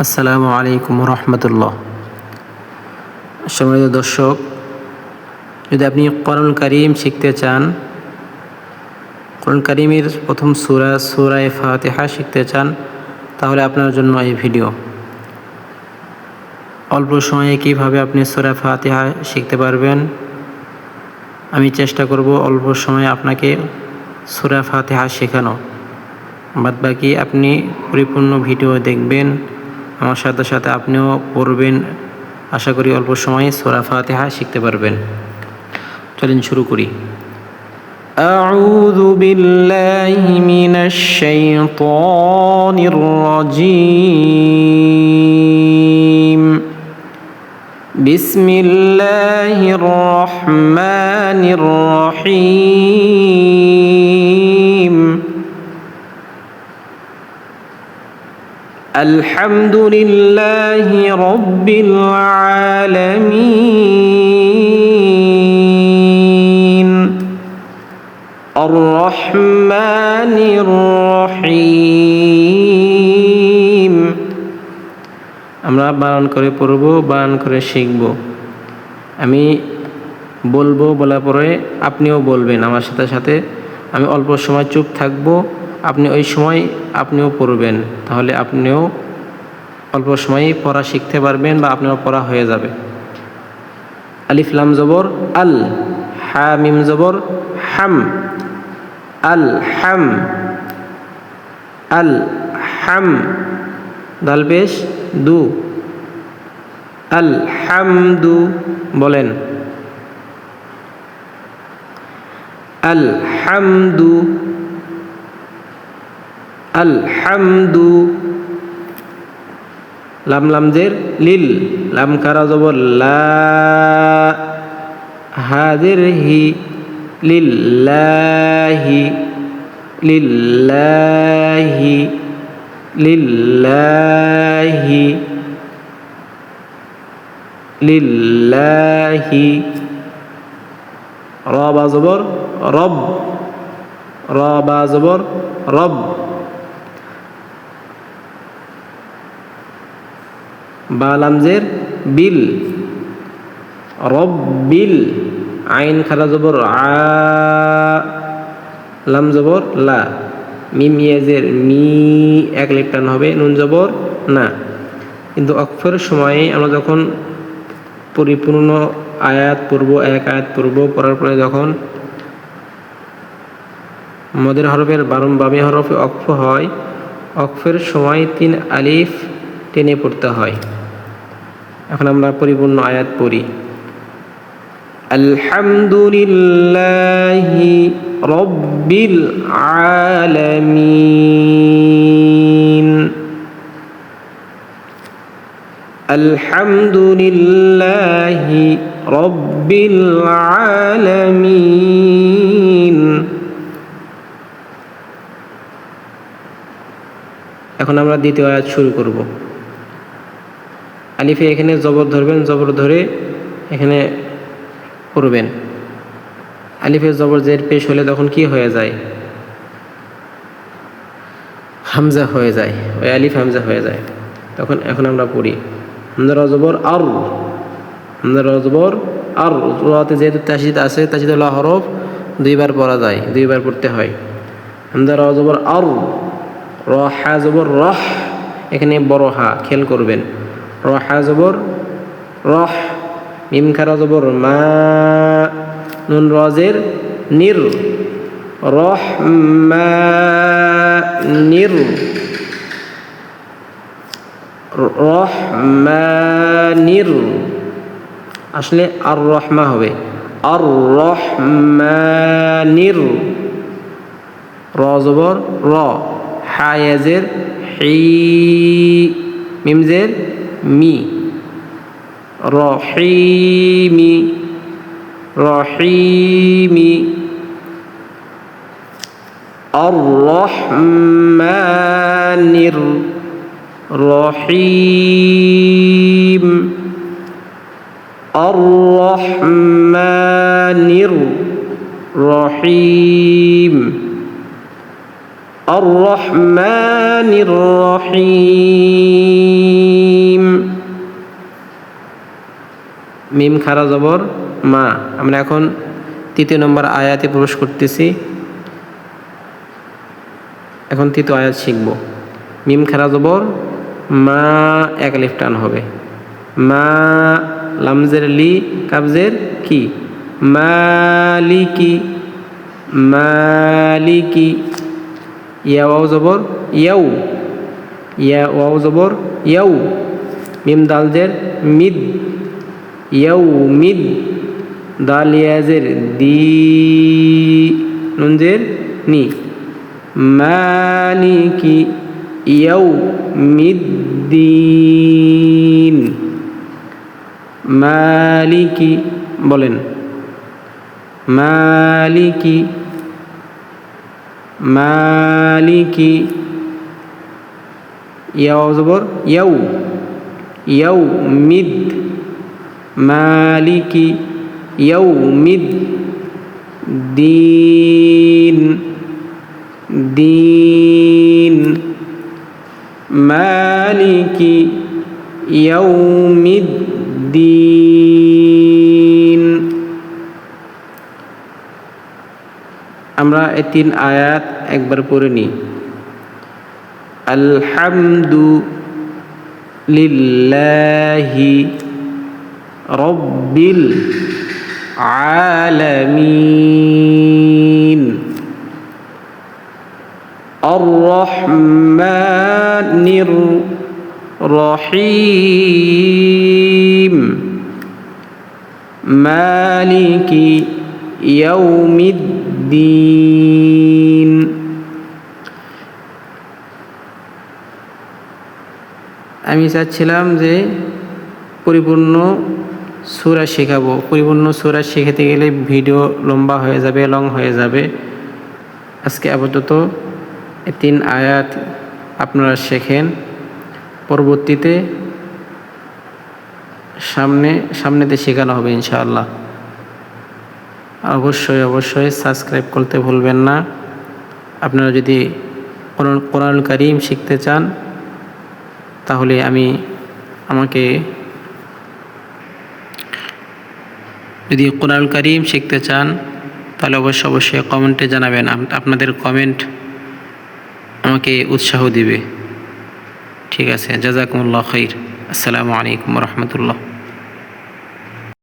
আসসালামু আলাইকুম রহমতুল্লাহ। সম্মানিত দর্শক, যদি আপনি করণ করিম শিখতে চান করণ করিমের প্রথম সুরা সুরায় ফাতেহা শিখতে চান, তাহলে আপনার জন্য এই ভিডিও। অল্প সময়ে কীভাবে আপনি সুরা ফাতেহা শিখতে পারবেন, আমি চেষ্টা করব অল্প সময়ে আপনাকে সুরা ফাতেহা শেখানো। বাদ বাকি আপনি পরিপূর্ণ ভিডিও দেখবেন আমার সাথে সাথে আপনিও পড়বেন আশা করি অল্প সময়ে সোরা ফাতেহা শিখতে পারবেন চলেন শুরু করি أعوذ بالله من الشيطان الرجيم بسم الله الرحمن الرحيم الحمد لله رب العالمين الرحمن الرحيم আমরা বানান করে পড়ব বানান করে শিখব আমি বলবো বলার পরে আপনিও বলবেন আমার সাথে সাথে আমি অল্প সময় চুপ থাকবো আপনি ওই সময় আপনিও পড়বেন, তাহলে আপনিও অল্প সময়ই পড়া শিখতে পারবেন বা আপনার পড়া হয়ে যাবে। আলিফ লাম জবর, আল হা মিম জবর, হাম, আল হাম আল হাম, দাল পেশ, দু, আল হামদু বলেন। আল হামদু আলহামদু লাম লামজের লিল লাম কারা জবর লা হাজের হি লিল্লাহি লিল্লাহি লিল্লাহি লিল্লাহি রবা জবর রব রবা জবর রব বালামজের বিল রব বিল আইন খারা জবর, আ, লাম জবর, লা, মিম ইয়াজের মি, এক লেপটান হবে, নুন জবর, না। কিন্তু অক্ষরের সময়ে আমরা যখন পরিপূর্ণ আয়াত পড়ব, এক আয়াত পূর্ব পড়ার পরে যখন মদের হরফের বারম বামে হরফে অক্ষ হয় অক্ষের সময় তিন আলিফ টেনে পড়তে হয়। এখন আমরা পরিপূর্ণ আয়াত পড়ি। আলহামদুলিল্লাহি রব্বিল আলামিন। আলহামদুলিল্লাহি রব্বিল আলামিন। এখন আমরা দ্বিতীয় আয়াত শুরু করব। আলিফে এখানে জবর ধরবেন, জবর ধরে এখানে পড়বেন আলিফে জবর জের পেশ হলে তখন কি হয়ে যায়? হামজা হয়ে যায়, ওই আলিফ হামজা হয়ে যায়। তখন এখন আমরা পড়ি, হামজা রজবর আর, হামজা রজবর আর। রাতে যেহেতু তাসিদ আছে তাসিদ হরফ, দুইবার পড়া যায়, দুইবার পড়তে হয়। হামজা রজবর আর, র হা জবর রহ, এখানে বড় হা খেল করবেন। র হা জবর, রহ, মিম খারা মা, নুন রজের, নির, রহ, মা, নির, রহ, মা, নির। আসলে আর রহমা হবে। আর রহমানির র জবর, র। হায়াজের হি, মিমজের رحيم رحيم الرحمن الرحيم. الرحمن الرحيم. الرحمن الرحيم মিম খারা জবর, মা, আমরা এখন তৃতীয় নম্বর আয়াতে প্রবেশ করতেছি। এখন তৃতীয় আয়াত শিখব। মিম খারা জবর, মা এক লিফ টান হবে। মা লামজের লি, কাবজের কি? মালিকি মালিকি। ইয়া ওয়াও জবর ইয়াউ ইয়া ওয়াও জবর ইয়াউ মিম দালজের মিদ। ইয়াউ মিদ। দাল ইয়াজের দি। নুনজের নি। মালিকি ইয়াউ মিদ্দিন মালিকি বলেন। মালিকি মালিকি ইয়াও জবর ইয়াউ ইয়াউ মিদ মালিকি ইয়াউ মিদ দিন দিন মালিকি ইয়াউমিদ্দিন আমরা এই তিন আয়াত একবার পড়ে নিই আলহামদু লিল্লাহি রব্বিল আলামিন আর রহমানির রহিম মালিকি ইয়াউমিদ্দিন الدين আমি চাচ্ছিলাম যে পরিপূর্ণ সুরা শেখাবো পরিপূর্ণ সুরা শেখাতে গেলে ভিডিও লম্বা হয়ে যাবে লং হয়ে যাবে আজকে আপাতত এই তিন আয়াত আপনারা শেখেন পরবর্তীতে সামনে সামনেতে শেখানো হবে ইনশাআল্লাহ অবশ্যই অবশ্যই সাবস্ক্রাইব করতে ভুলবেন না। আপনারা যদি কোরআন করিম শিখতে চান, তাহলে আমি আমাকে যদি কোরআন করিম শিখতে চান, তাহলে অবশ্যই অবশ্যই কমেন্টে জানাবেন। আপনাদের কমেন্ট আমাকে উৎসাহ দিবে। ঠিক আছে, জাজাকুমুল্লাহ খৈর আসসালামু আলাইকুম রহমতুল্লাহ।